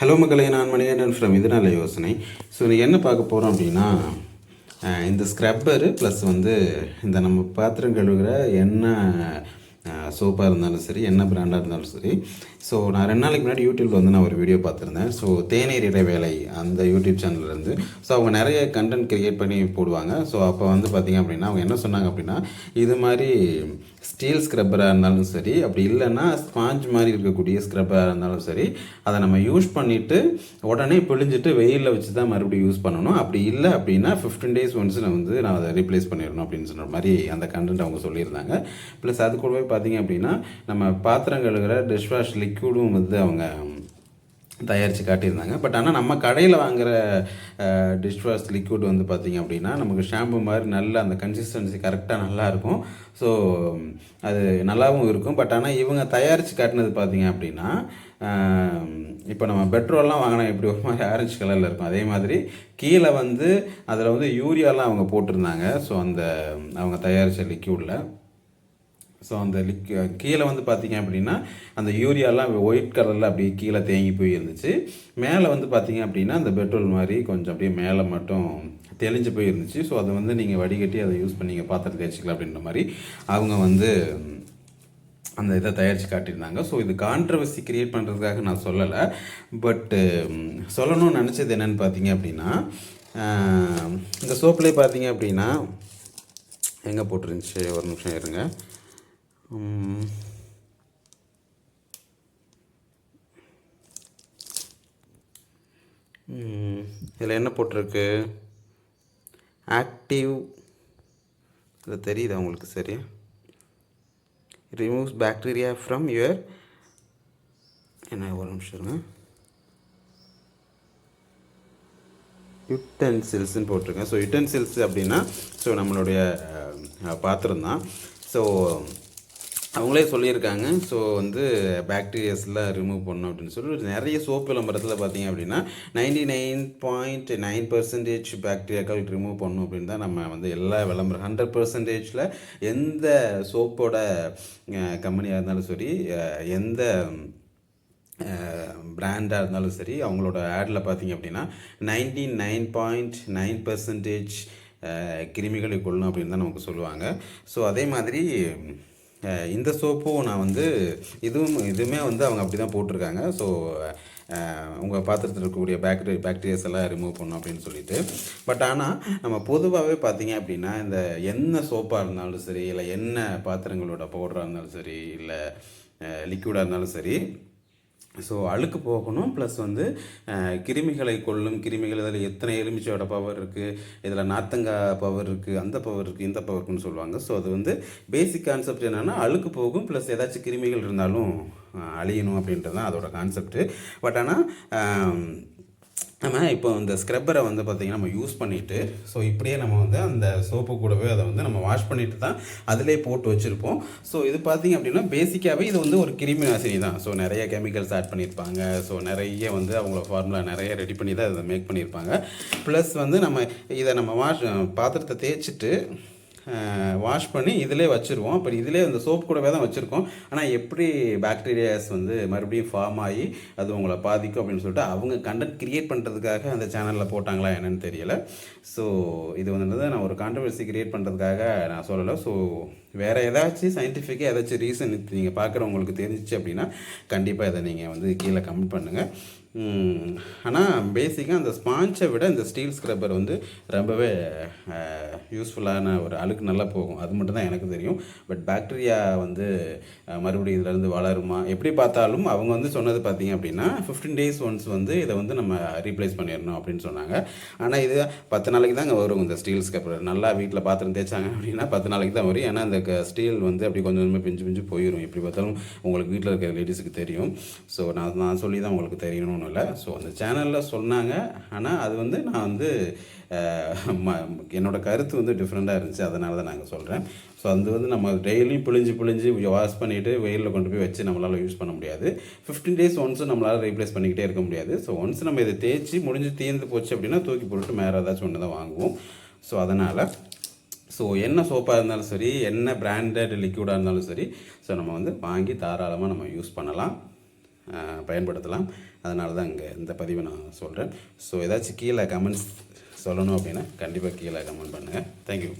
Hello மக்களை நான் Manikandan from இதனால யோசனை. ஸோ என்ன பார்க்க போகிறோம் அப்படின்னா இந்த ஸ்க்ரப்பரு ப்ளஸ் வந்து இந்த நம்ம பாத்திரம் கழுவுகிற எண்ணெய் சோப்பாக இருந்தாலும் சரி என்ன பிராண்டாக இருந்தாலும் சரி. ஸோ நான் ரெண்டு நாளைக்கு முன்னாடி யூடியூப்ல வந்து நான் ஒரு வீடியோ பார்த்துருந்தேன். ஸோ தேநீர் இடைவேளை அந்த யூடியூப் சேனல்லேருந்து ஸோ அவங்க நிறைய கண்டென்ட் கிரியேட் பண்ணி போடுவாங்க. ஸோ அப்போ வந்து பார்த்திங்க அப்படின்னா அவங்க என்ன சொன்னாங்க அப்படின்னா இது மாதிரி ஸ்டீல் ஸ்க்ரப்பராக இருந்தாலும் சரி அப்படி இல்லைன்னா ஸ்பாஞ்ச் மாதிரி இருக்கக்கூடிய ஸ்க்ரப்பராக இருந்தாலும் சரி அதை நம்ம யூஸ் பண்ணிவிட்டு உடனே பிழிஞ்சிட்டு வெயிலில் வச்சு தான் மறுபடியும் யூஸ் பண்ணணும். அப்படி இல்லை அப்படின்னா ஃபிஃப்டீன் டேஸ் ஒன்ஸில் வந்து நான் அதை ரீப்ளேஸ் பண்ணிடணும் அப்படின்னு சொன்ன மாதிரி அந்த கண்டென்ட் அவங்க சொல்லியிருந்தாங்க. ப்ளஸ் அது கூடவே பார்த்தீங்க அப்படின்னா நம்ம பாத்திரம் கழுகிற டிஷ் வாஷ் லிக்விடும் வந்து அவங்க தயாரித்து காட்டியிருந்தாங்க. பட் ஆனால் நம்ம கடையில் வாங்குகிற டிஷ் வாஷ் லிக்விட் வந்து பார்த்திங்க அப்படின்னா நமக்கு ஷாம்பு மாதிரி நல்ல அந்த கன்சிஸ்டன்சி கரெக்டாக நல்லாயிருக்கும் ஸோ அது நல்லாவும் இருக்கும். பட் ஆனால் இவங்க தயாரித்து காட்டினது பார்த்திங்க அப்படின்னா இப்போ நம்ம பெட்ரோல்லாம் வாங்கினா எப்படி ஒரு மாதிரி ஆரஞ்சு கலரில் இருக்கும். அதே மாதிரி கீழே வந்து அதில் வந்து யூரியாலாம் அவங்க போட்டிருந்தாங்க. ஸோ அந்த அவங்க தயாரித்த லிக்யூடில் ஸோ அந்த லிக் கீழே வந்து பார்த்தீங்க அப்படின்னா அந்த யூரியாலாம் ஒயிட் கலரில் அப்படியே கீழே தேங்கி போய் இருந்துச்சு மேலே வந்து பார்த்தீங்க அப்படின்னா அந்த பெட்ரோல் மாதிரி கொஞ்சம் அப்படியே மேலே மட்டும் தெளிஞ்சு போய் இருந்துச்சு ஸோ அதை வந்து நீங்கள் வடிகட்டி அதை யூஸ் பண்ணி நீங்கள் பாத்திரம் தேய்ச்சிக்கலாம் அப்படின்ற மாதிரி அவங்க வந்து அந்த இதை தயாரித்து காட்டியிருந்தாங்க. ஸோ இது கான்ட்ரவர்சி க்ரியேட் பண்ணுறதுக்காக நான் சொல்லலை. பட்டு சொல்லணும்னு நினச்சது என்னென்னு பார்த்தீங்க அப்படின்னா இந்த சோப்புலேயே பார்த்தீங்க அப்படின்னா எங்கே போட்டுருந்துச்சு? ஒரு நிமிஷம் இருங்க. இதில் என்ன போட்டிருக்கு? ஆக்டிவ் இதில் தெரியுதா உங்களுக்கு சரியா? ரிமூவ்ஸ் பேக்டீரியா ஃப்ரம் யுவர் என்ன ஒரு நிமிஷம் இருங்க. யுட்டென்சில்ஸ்னு போட்டிருக்கேன். ஸோ யுட்டன்சில்ஸ் அப்படின்னா ஸோ நம்மளுடைய பாத்திரம் தான். ஸோ அவங்களே சொல்லியிருக்காங்க. ஸோ வந்து பேக்டீரியாஸ்லாம் ரிமூவ் பண்ணணும் அப்படின்னு சொல்லி நிறைய சோப் விளம்பரத்தில் பார்த்தீங்க அப்படின்னா ninety nine point nine percentage பாக்டீரியாக்கள் ரிமூவ் பண்ணணும் அப்படின்னு தான் நம்ம வந்து எல்லா விளம்பரம் ஹண்ட்ரட் பர்சன்டேஜில் எந்த சோப்போட கம்பெனியாக இருந்தாலும் சரி எந்த பிராண்டாக இருந்தாலும் சரி அவங்களோட ஆடில் பார்த்தீங்க அப்படின்னா ninety nine point nine percentage கிருமிகளை கொள்ளணும் அப்படின்னு தான் நமக்கு சொல்லுவாங்க. ஸோ அதே மாதிரி இந்த சோப்பும் நான் வந்து இதுவும் இதுவுமே வந்து அவங்க அப்படி தான் போட்டிருக்காங்க ஸோ உங்கள் பாத்திரத்தில் இருக்கக்கூடிய பாக்டீரி பேக்டீரியாஸ் எல்லாம் ரிமூவ் பண்ணணும் அப்படின்னு சொல்லிட்டு. பட் ஆனால் நம்ம பொதுவாகவே பார்த்தீங்க அப்படின்னா இந்த என்ன சோப்பாக இருந்தாலும் சரி இல்லை என்ன பாத்திரங்களோட பவுடராக இருந்தாலும் சரி இல்லை லிக்விடாக இருந்தாலும் சரி ஸோ அழுக்கு போகணும். ப்ளஸ் வந்து கிருமிகளை கொள்ளும் கிருமிகள் இதில் எத்தனை எலுமிச்சையோட பவர் இருக்குது இதில் நாத்தங்காய் பவர் இருக்குது அந்த பவர் இருக்குது இந்த பவர் இருக்குன்னு சொல்லுவாங்க. ஸோ அது வந்து பேசிக் கான்செப்ட் என்னென்னா அழுக்கு போகும் ப்ளஸ் ஏதாச்சும் கிருமிகள் இருந்தாலும் அழியணும் அப்படின்றது தான் அதோட கான்செப்ட்டு பட் ஆனால் நம்ம இப்போ இந்த ஸ்க்ரப்பரை வந்து பார்த்திங்கன்னா நம்ம யூஸ் பண்ணிவிட்டு ஸோ இப்படியே நம்ம வந்து அந்த சோப்பு கூடவே அதை வந்து நம்ம வாஷ் பண்ணிட்டு தான் அதிலே போட்டு வச்சுருப்போம். ஸோ இது பார்த்திங்க அப்படின்னா பேசிக்காகவே இது வந்து ஒரு கிருமி நாசினி தான். ஸோ நிறைய கெமிக்கல்ஸ் ஆட் பண்ணியிருப்பாங்க. ஸோ நிறைய வந்து அவங்கள ஃபார்முலா நிறைய ரெடி பண்ணி தான் இதை மேக் பண்ணியிருப்பாங்க. ப்ளஸ் வந்து நம்ம இதை நம்ம வாஷ் பாத்திரத்தை தேய்ச்சிட்டு வாஷ் பண்ணி இதிலே வச்சுருவோம். அப்போ இதிலே அந்த சோப் கூடவே தான் வச்சுருக்கோம். ஆனால் எப்படி பாக்டீரியாஸ் வந்து மறுபடியும் ஃபார்ம் ஆகி அது உங்களை பாதிக்கும் அப்படின்னு சொல்லிட்டு அவங்க கண்டென்ட் கிரியேட் பண்ணுறதுக்காக அந்த சேனலில் போட்டாங்களா என்னன்னு தெரியல. ஸோ இது வந்து நான் ஒரு கான்ட்ரவர்சி கிரியேட் பண்ணுறதுக்காக நான் சொல்லலை. ஸோ வேறு ஏதாச்சும் சயின்டிஃபிக்காக ஏதாச்சும் ரீசன் நீங்கள் பார்க்குறவங்களுக்கு தெரிஞ்சிச்சு அப்படின்னா கண்டிப்பாக இதை நீங்கள் வந்து கீழே கமெண்ட் பண்ணுங்கள் ஆனால் பேசிக்காக அந்த ஸ்பாஞ்சை விட இந்த ஸ்டீல் ஸ்க்ரப்பர் வந்து ரொம்பவே யூஸ்ஃபுல்லான ஒரு அழுக்கு நல்லா போகும். அது மட்டும் தான் எனக்கு தெரியும். பட் பாக்டீரியா வந்து மறுபடியும் இதிலேருந்து வளருமா? எப்படி பார்த்தாலும் அவங்க வந்து சொன்னது பார்த்தீங்க அப்படின்னா ஃபிஃப்டீன் டேஸ் ஒன்ஸ் வந்து இதை வந்து நம்ம ரீப்ளேஸ் பண்ணிடணும் அப்படின்னு சொன்னாங்க. ஆனால் இது பத்து நாளைக்கு தாங்க வரும் இந்த ஸ்டீல் ஸ்க்ரப்பர் நல்லா வீட்டில் பாத்திரம் தேய்ச்சாங்க அப்படின்னா பத்து நாளைக்கு தான் வரும். ஏன்னா இந்த ஸ்டீல் வந்து அப்படி கொஞ்சம் கொஞ்சமாக பிஞ்சு பிஞ்சு போயிடும் எப்படி பார்த்தாலும் உங்களுக்கு வீட்டில் இருக்கிற லேடிஸுக்கு தெரியும். ஸோ நான் நான் சொல்லி தான் உங்களுக்கு தெரியணும் ஒன்றும் இல்லை ஸோ அந்த சேனலில் சொன்னாங்க. ஆனால் அது வந்து நான் வந்து ம- என்னோட கருத்து வந்து டிஃப்ரெண்ட்டாக இருந்துச்சு. அதனால தான் நாங்கள் சொல்கிறேன் ஸோ அது வந்து நம்ம டெய்லியும் பிழிஞ்சு பிழிஞ்சு வாஷ் பண்ணிவிட்டு வெயிலில் கொண்டு போய் வச்சு நம்மளால் யூஸ் பண்ண முடியாது. ஃபிஃப்டீன் டேஸ் ஒன்ஸும் நம்மளால் ரீப்ளேஸ் பண்ணிக்கிட்டே இருக்க முடியாது. ஸோ ஒன்ஸ் நம்ம இதை தேய்ச்சி முடிஞ்சு தீர்ந்து போச்சு அப்படின்னா தூக்கி போட்டு மேலே ஏதாச்சும் ஒன்று தான் வாங்குவோம். ஸோ அதனால் ஸோ என்ன சோப்பாக இருந்தாலும் சரி என்ன பிராண்டட் லிக்யூடாக இருந்தாலும் சரி ஸோ நம்ம வந்து வாங்கி தாராளமாக நம்ம யூஸ் பண்ணலாம். பயன்படுத்தலாம். அதனால தான் இங்கே இந்த பதிவை நான் சொல்கிறேன் ஸோ ஏதாச்சும் கீழே கமெண்ட்ஸ் சொல்லணும் அப்படின்னா கண்டிப்பாக கீழே கமெண்ட் பண்ணுங்கள் தேங்க்யூ